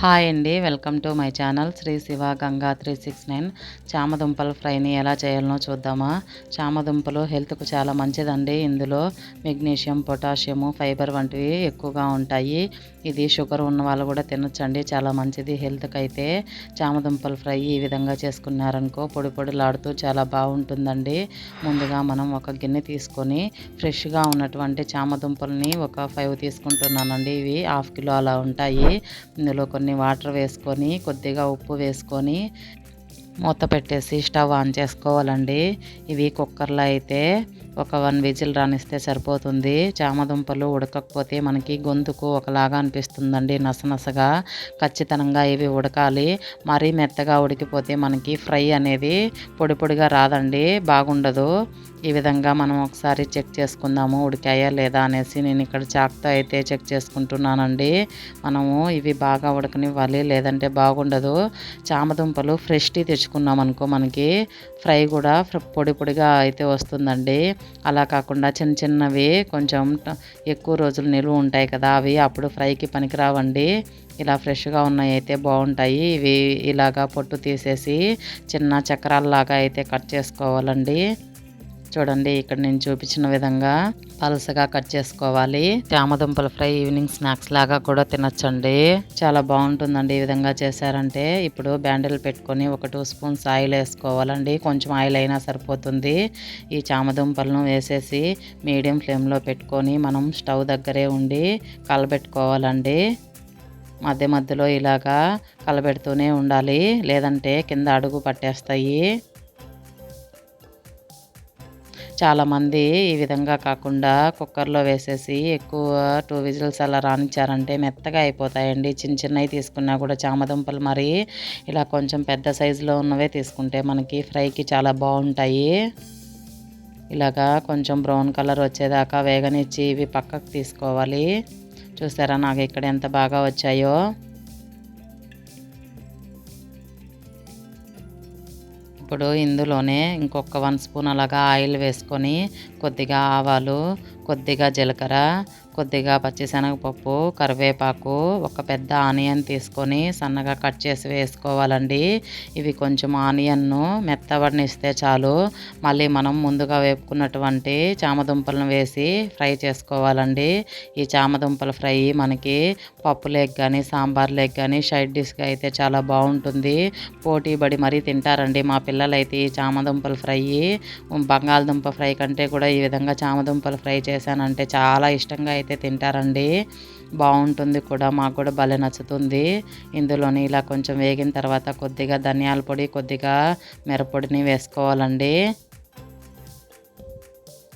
Hi అండి welcome to my channel Shri Shiva Ganga three six nine. చామదుంపల ఫ్రైని ఎలా చేయాలనో చూద్దామా? చామదుంపలు హెల్త్కు చాలా మంచిదండి. ఇందులో మెగ్నీషియం పొటాషియము ఫైబర్ వంటివి ఎక్కువగా ఉంటాయి. ఇది షుగర్ ఉన్న వాళ్ళు కూడా తినొచ్చండి. చాలా మంచిది. హెల్త్కి అయితే చామదుంపలు ఫ్రై ఈ విధంగా చేసుకున్నారనుకో పొడి పొడిలాడుతూ చాలా బాగుంటుందండి. ముందుగా మనం ఒక గిన్నె తీసుకొని ఫ్రెష్గా ఉన్నటువంటి చామదుంపల్ని ఒక ఫైవ్ తీసుకుంటున్నానండి. ఇవి హాఫ్ కిలో అలా ఉంటాయి. ఇందులో కొన్ని కొన్ని వాటర్ వేసుకొని కొద్దిగా ఉప్పు వేసుకొని మూత పెట్టేసి స్టవ్ ఆన్ చేసుకోవాలండి. ఇవి కుక్కర్లో అయితే ఒక వన్ విజిల్ రానిస్తే సరిపోతుంది. చామదుంపలు ఉడకకపోతే మనకి గొంతుకు ఒకలాగా అనిపిస్తుందండి. నసనసగా ఖచ్చితంగా ఇవి ఉడకాలి. మరీ మెత్తగా ఉడికిపోతే మనకి ఫ్రై అనేది పొడి పొడిగా రాదండి. బాగుండదు. ఈ విధంగా మనం ఒకసారి చెక్ చేసుకుందాము ఉడికాయా లేదా అనేసి నేను ఇక్కడ చాక్తో అయితే చెక్ చేసుకుంటున్నానండి. మనము ఇవి బాగా ఉడకనివ్వాలి లేదంటే బాగుండదు. చామదుంపలు ఫ్రెష్ టీ తెచ్చుకున్నాం అనుకో మనకి ఫ్రై కూడా పొడి పొడిగా అయితే వస్తుందండి. అలా కాకుండా చిన్న చిన్నవి కొంచెం ఎక్కువ రోజులు నిలువ ఉంటాయి కదా అవి అప్పుడు ఫ్రైకి పనికిరావండి. ఇలా ఫ్రెష్గా ఉన్నాయి అయితే బాగుంటాయి. ఇవి ఇలాగా పొట్టు తీసేసి చిన్న చక్రాల్లాగా అయితే కట్ చేసుకోవాలండి. చూడండి ఇక్కడ నేను చూపించిన విధంగా పలసగా కట్ చేసుకోవాలి. చామదుంపల ఫ్రై ఈవినింగ్ స్నాక్స్ లాగా కూడా తినచ్చండి. చాలా బాగుంటుందండి ఈ విధంగా చేశారంటే. ఇప్పుడు బ్యాండిల్ పెట్టుకొని ఒక టూ స్పూన్స్ ఆయిల్ వేసుకోవాలండి. కొంచెం ఆయిల్ అయినా సరిపోతుంది. ఈ చామదుంపలను వేసేసి మీడియం ఫ్లేమ్లో పెట్టుకొని మనం స్టవ్ దగ్గరే ఉండి కలబెట్టుకోవాలండి. మధ్య మధ్యలో ఇలాగా కలబెడుతూనే ఉండాలి. లేదంటే కింద అడుగు పట్టేస్తాయి. చాలామంది ఈ విధంగా కాకుండా కుక్కర్లో వేసేసి ఎక్కువ టూ విజిల్స్ అలా రానిచ్చారంటే మెత్తగా అయిపోతాయండి. చిన్న చిన్నవి తీసుకున్నా కూడా చామదుంపలు మరి ఇలా కొంచెం పెద్ద సైజులో ఉన్నవే తీసుకుంటే మనకి ఫ్రైకి చాలా బాగుంటాయి. ఇలాగా కొంచెం బ్రౌన్ కలర్ వచ్చేదాకా వేగనిచ్చి ఇవి పక్కకు తీసుకోవాలి. చూసారా నాకు ఇక్కడ ఎంత బాగా వచ్చాయో. ఇప్పుడు ఇందులోనే ఇంకొక వన్ స్పూన్ అలాగా ఆయిల్ వేసుకొని కొద్దిగా ఆవాలు కొద్దిగా జీలకర్ర కొద్దిగా పచ్చిశనగపప్పు కరివేపాకు ఒక పెద్ద ఆనియన్ తీసుకొని సన్నగా కట్ చేసి వేసుకోవాలండి. ఇవి కొంచెం ఆనియన్ను మెత్తబడినిస్తే చాలు. మళ్ళీ మనం ముందుగా వేపుకున్నటువంటి చామదుంపలను వేసి ఫ్రై చేసుకోవాలండి. ఈ చామదుంపల ఫ్రై మనకి పప్పు లేక్ కానీ సాంబార్ లేక్ కానీ సైడ్ డిష్గా అయితే చాలా బాగుంటుంది. పోటీ పడి మరీ తింటారండి మా పిల్లలైతే ఈ చామదుంపల ఫ్రై. బంగాళదుంప ఫ్రై కంటే కూడా ఈ విధంగా చామదుంపలు ఫ్రై చేశానంటే చాలా ఇష్టంగా అయితే తింటారండి. బాగుంటుంది కూడా మాకు కూడా భలే నచ్చుతుంది. ఇందులోని ఇలా కొంచెం వేగిన తర్వాత కొద్దిగా ధనియాల పొడి కొద్దిగా మిరపొడిని వేసుకోవాలండి.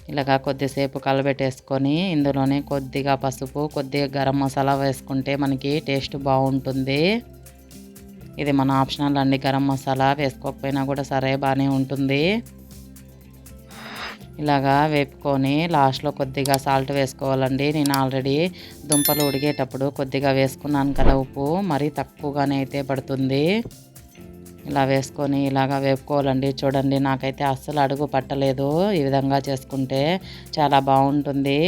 ఇలాగా కొద్దిసేపు కలబెట్టేసుకొని ఇందులోనే కొద్దిగా పసుపు కొద్దిగా గరం మసాలా వేసుకుంటే మనకి టేస్ట్ బాగుంటుంది. ఇది మన ఆప్షనల్ అండి గరం మసాలా. వేసుకోకపోయినా కూడా సరే బాగానే ఉంటుంది. ఇలాగా వేపుకొని లాస్ట్లో కొద్దిగా సాల్ట్ వేసుకోవాలండి. నేను ఆల్రెడీ దుంపలు ఉడిగేటప్పుడు కొద్దిగా వేసుకున్నాను కదా ఉప్పు. మరీ తక్కువగానే అయితే పడుతుంది. ఇలా వేసుకొని ఇలాగా వేపుకోవాలండి. చూడండి నాకైతే అస్సలు అడుగు పట్టలేదు ఈ విధంగా చేసుకుంటే. చాలా బాగుంటుంది.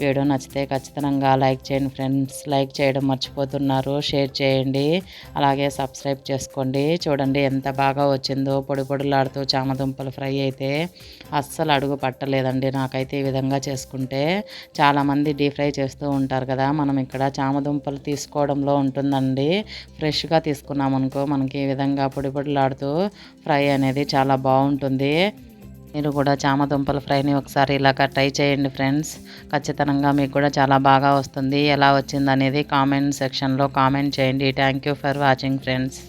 వీడియో నచ్చితే ఖచ్చితంగా లైక్ చేయండి ఫ్రెండ్స్. లైక్ చేయడం మర్చిపోతున్నారు. షేర్ చేయండి. అలాగే సబ్స్క్రైబ్ చేసుకోండి. చూడండి ఎంత బాగా వచ్చిందో. పొడి పొడులాడుతూ చామదుంపలు ఫ్రై అయితే అస్సలు అడుగు పట్టలేదండి నాకైతే ఈ విధంగా చేసుకుంటే. చాలామంది డీప్ ఫ్రై చేస్తూ ఉంటారు కదా. మనం ఇక్కడ చామదుంపలు తీసుకోవడంలో ఉంటుందండి. ఫ్రెష్గా తీసుకున్నామనుకో మనకి ఈ విధంగా పొడి పొడిలాడుతూ ఫ్రై అనేది చాలా బాగుంటుంది. మీరు కూడా చామ దుంపల ఫ్రైని ఒకసారి ఇలాగ ట్రై చేయండి ఫ్రెండ్స్. ఖచ్చితంగా మీకు కూడా చాలా బాగా వస్తుంది. ఎలా వచ్చింది అనేది కామెంట్ సెక్షన్లో కామెంట్ చేయండి. Thank you for watching friends